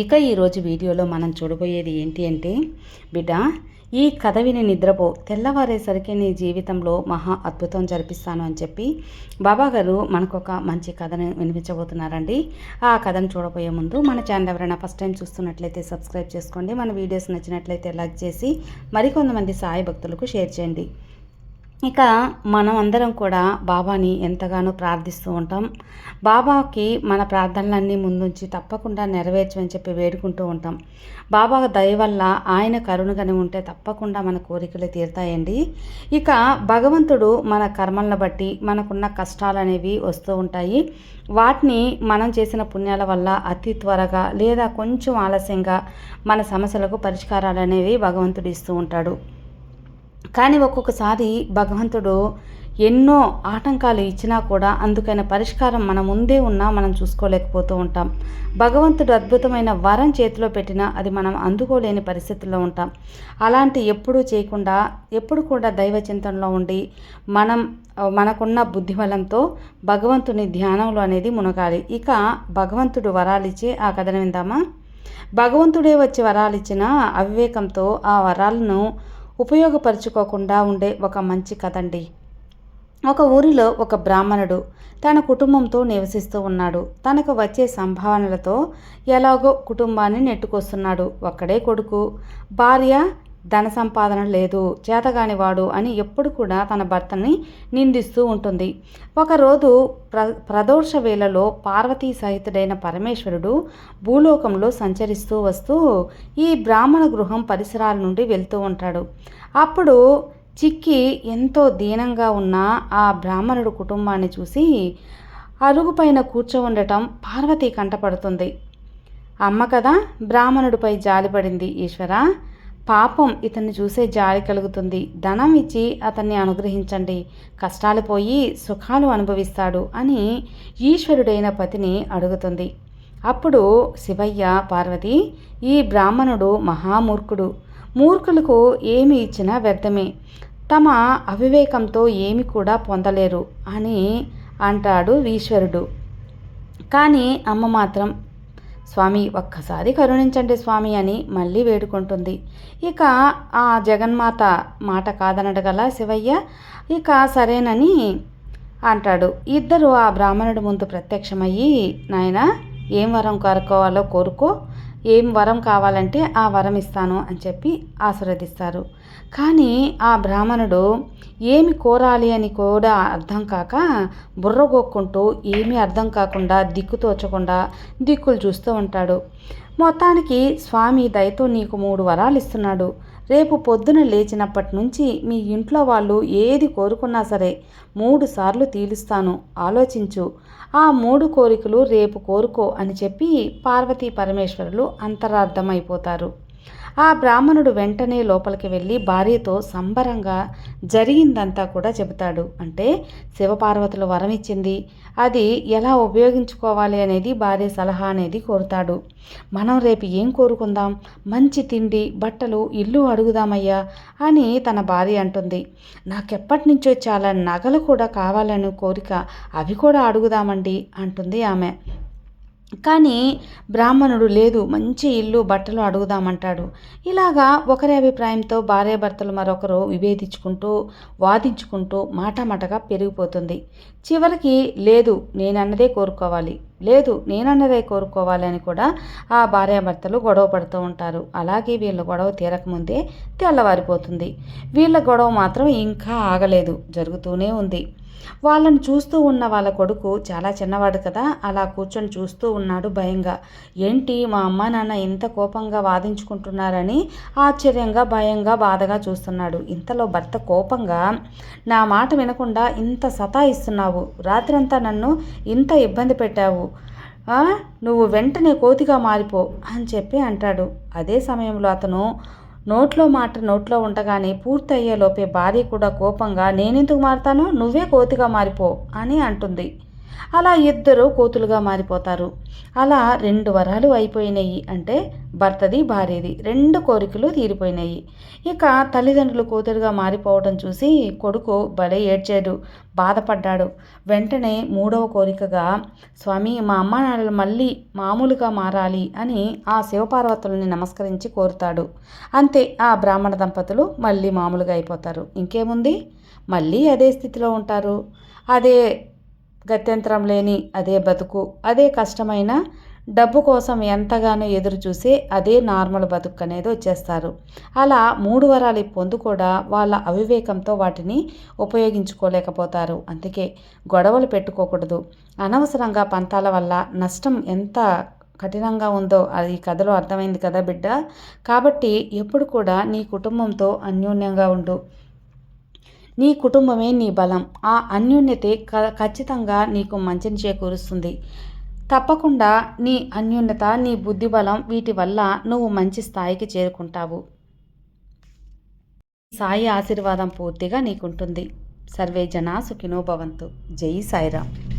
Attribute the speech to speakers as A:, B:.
A: ఇక ఈరోజు వీడియోలో మనం చూడబోయేది ఏంటి అంటే బిడ్డ ఈ కథ విని నిద్రపో. తెల్లవారేసరికి నీ జీవితంలో మహా అద్భుతం జరిపిస్తాను అని చెప్పి బాబా గారు మనకు ఒక మంచి కథను వినిపించబోతున్నారండి. ఆ కథను చూడబోయే ముందు మన ఛానల్ ఎవరైనా ఫస్ట్ టైం చూస్తున్నట్లయితే సబ్స్క్రైబ్ చేసుకోండి. మన వీడియోస్ నచ్చినట్లయితే లైక్ చేసి మరికొంతమంది సాయి భక్తులకు షేర్ చేయండి. ఇక మనం అందరం కూడా బాబాని ఎంతగానో ప్రార్థిస్తూ ఉంటాం. బాబాకి మన ప్రార్థనలన్నీ ముందుంచి తప్పకుండా నెరవేర్చమని చెప్పి వేడుకుంటూ ఉంటాం. బాబా దయ వల్ల ఆయన కరుణగానే ఉంటే తప్పకుండా మన కోరికలు తీరుతాయండి. ఇక భగవంతుడు మన కర్మలను బట్టి మనకున్న కష్టాలు అనేవి వస్తూ ఉంటాయి. వాటిని మనం చేసిన పుణ్యాల వల్ల అతి త్వరగా లేదా కొంచెం ఆలస్యంగా మన సమస్యలకు పరిష్కారాలు అనేవి భగవంతుడు ఇస్తూ ఉంటాడు. కానీ ఒక్కొక్కసారి భగవంతుడు ఎన్నో ఆటంకాలు ఇచ్చినా కూడా అందుకైన పరిష్కారం మన ముందే ఉన్నా మనం చూసుకోలేకపోతూ ఉంటాం. భగవంతుడు అద్భుతమైన వరం చేతిలో పెట్టినా అది మనం అందుకోలేని పరిస్థితుల్లో ఉంటాం. అలాంటి ఎప్పుడూ చేయకుండా ఎప్పుడు కూడా దైవ చింతనలో ఉండి మనం మనకున్న బుద్ధిబలంతో భగవంతుని ధ్యానంలో అనేది మునగాలి. ఇక భగవంతుడు వరాలిచ్చి ఆ కథను విందామా? భగవంతుడే వచ్చి వరాలిచ్చిన అవివేకంతో ఆ వరాలను ఉపయోగపరుచుకోకుండా ఉండే ఒక మంచి కథండి. ఒక ఊరిలో ఒక బ్రాహ్మణుడు తన కుటుంబంతో నివసిస్తూ ఉన్నాడు. తనకు వచ్చే సంభావనలతో ఎలాగో కుటుంబాన్ని నెట్టుకొస్తున్నాడు. ఒక్కడే కొడుకు. భార్య ధన సంపాదన లేదు చేతగానివాడు అని ఎప్పుడు కూడా తన భర్తని నిందిస్తూ ఉంటుంది. ఒకరోజు ప్ర ప్రదోష వేళలో పార్వతీ సహితుడైన పరమేశ్వరుడు భూలోకంలో సంచరిస్తూ వస్తూ ఈ బ్రాహ్మణ గృహం పరిసరాల నుండి వెళ్తూ ఉంటాడు. అప్పుడు చిక్కి ఎంతో దీనంగా ఉన్న ఆ బ్రాహ్మణుడు కుటుంబాన్ని చూసి అరుగుపైన కూర్చో ఉండటం పార్వతి కంటపడుతుంది. అమ్మ కదా బ్రాహ్మణుడిపై జాలిపడింది ఈశ్వర పాపం ఇతన్ని చూసే జాలి కలుగుతుంది. ధనం ఇచ్చి అతన్ని అనుగ్రహించండి. కష్టాలు పోయి సుఖాలు అనుభవిస్తాడు అని ఈశ్వరుడైన పతిని అడుగుతుంది. అప్పుడు శివయ్య పార్వతి ఈ బ్రాహ్మణుడు మహామూర్ఖుడు. మూర్ఖులకు ఏమి ఇచ్చినా వ్యర్థమే. తమ అవివేకంతో ఏమి కూడా పొందలేరు అని అంటాడు ఈశ్వరుడు. కానీ అమ్మ మాత్రం స్వామి ఒక్కసారి కరుణించండి స్వామి అని మళ్ళీ వేడుకుంటుంది. ఇక ఆ జగన్మాత మాట కాదనడగల శివయ్య ఇక సరేనని అంటాడు. ఇద్దరు ఆ బ్రాహ్మణుడి ముందు ప్రత్యక్షమయ్యి నాయన ఏం వరం కోరుకోవాలో కోరుకో. ఏం వరం కావాలంటే ఆ వరం ఇస్తాను అని చెప్పి ఆశీర్వదిస్తారు. కానీ ఆ బ్రాహ్మణుడు ఏమి కోరాలి అని కూడా అర్థం కాక బుర్రగొక్కుంటూ ఏమీ అర్థం కాకుండా దిక్కు తోచకుండా దిక్కులు చూస్తూ ఉంటాడు. మొత్తానికి స్వామి దయతో నీకు మూడు వరాలు ఇస్తున్నాడు. రేపు పొద్దున లేచినప్పటి నుంచి మీ ఇంట్లో వాళ్ళు ఏది కోరుకున్నా సరే మూడు సార్లు తీలుస్తాను. ఆలోచించు. ఆ మూడు కోరికలు రేపు కోరుకో అని చెప్పి పార్వతీ పరమేశ్వరులు అంతరార్థమైపోతారు. ఆ బ్రాహ్మణుడు వెంటనే లోపలికి వెళ్ళి భార్యతో సంబరంగా జరిగిందంతా కూడా చెబుతాడు. అంటే శివపార్వతులు వరం ఇచ్చింది అది ఎలా ఉపయోగించుకోవాలి అనేది భార్య సలహా అనేది కోరుతాడు. మనం రేపు ఏం కోరుకుందాం? మంచి తిండి బట్టలు ఇల్లు అడుగుదామయ్యా అని తన భార్య అంటుంది. నాకెప్పటి నుంచో చాలా నగలు కూడా కావాలని కోరిక అవి కూడా అడుగుదామండి అంటుంది ఆమె. కానీ బ్రాహ్మణుడు లేదు మంచి ఇల్లు బట్టలు అడుగుదామంటాడు. ఇలాగా ఒకరి అభిప్రాయంతో భార్యాభర్తలు మరొకరు విభేదించుకుంటూ వాదించుకుంటూ మాటమాటగా పెరిగిపోతుంది. చివరికి లేదు నేనన్నదే కోరుకోవాలి లేదు నేనన్నదే కోరుకోవాలి అని కూడా ఆ భార్యాభర్తలు గొడవ పడుతూ ఉంటారు. అలాగే వీళ్ళ గొడవ తీరకముందే తెల్లవారిపోతుంది. వీళ్ళ గొడవ మాత్రం ఇంకా ఆగలేదు జరుగుతూనే ఉంది. వాళ్ళని చూస్తూ ఉన్న వాళ్ళ కొడుకు చాలా చిన్నవాడు కదా అలా కూర్చొని చూస్తూ ఉన్నాడు భయంగా. ఏంటి మా అమ్మ నాన్న ఇంత కోపంగా వాదించుకుంటున్నారని ఆశ్చర్యంగా భయంగా బాధగా చూస్తున్నాడు. ఇంతలో భర్త కోపంగా నా మాట వినకుండా ఇంత సతాయిస్తున్నావు రాత్రంతా నన్ను ఇంత ఇబ్బంది పెట్టావు నువ్వు వెంటనే కోతిగా మారిపో అని చెప్పి అంటాడు. అదే సమయంలో అతను నోట్లో మాట నోట్లో ఉండగానే పూర్తయ్యేలోపే భార్య కూడా కోపంగా నేనెందుకు మారతాను? నువ్వే కోతిగా మారిపో అని అంటుంది. అలా ఇద్దరు కోతులుగా మారిపోతారు. అలా రెండు వరాలు అయిపోయినాయి అంటే భర్తది భార్యది రెండు కోరికలు తీరిపోయినాయి. ఇక తల్లిదండ్రులు కూతురుగా మారిపోవడం చూసి కొడుకు భలే ఏడ్చాడు బాధపడ్డాడు. వెంటనే మూడవ కోరికగా స్వామి మా అమ్మ నాన్నలు మళ్ళీ మామూలుగా మారాలి అని ఆ శివపార్వతులని నమస్కరించి కోరుతాడు. అంతే ఆ బ్రాహ్మణ దంపతులు మళ్ళీ మామూలుగా అయిపోతారు. ఇంకేముంది? మళ్ళీ అదే స్థితిలో ఉంటారు. అదే గత్యంతరం లేని అదే బతుకు అదే కష్టమైన డబ్బు కోసం ఎంతగానో ఎదురు చూసి అదే నార్మల్ బతుకు అనేది వచ్చేస్తారు. అలా మూడు వరాలు పొందు కూడా వాళ్ళ అవివేకంతో వాటిని ఉపయోగించుకోలేకపోతారు. అందుకే గొడవలు పెట్టుకోకూడదు. అనవసరంగా పంతాల వల్ల నష్టం ఎంత కఠినంగా ఉందో అది ఈ కథలో అర్థమైంది కదా బిడ్డ? కాబట్టి ఎప్పుడు కూడా నీ కుటుంబంతో అన్యోన్యంగా ఉండు. నీ కుటుంబమే నీ బలం. ఆ అన్యోన్యతే క ఖచ్చితంగా నీకు మంచిని చేకూరుస్తుంది. తప్పకుండా నీ అన్యోన్యత నీ బుద్ధి బలం వీటి వల్ల నువ్వు మంచి స్థాయికి చేరుకుంటావు. సాయి ఆశీర్వాదం పూర్తిగా నీకుంటుంది. సర్వే జనా సుఖినో భవంతు. జై సాయిరామ్.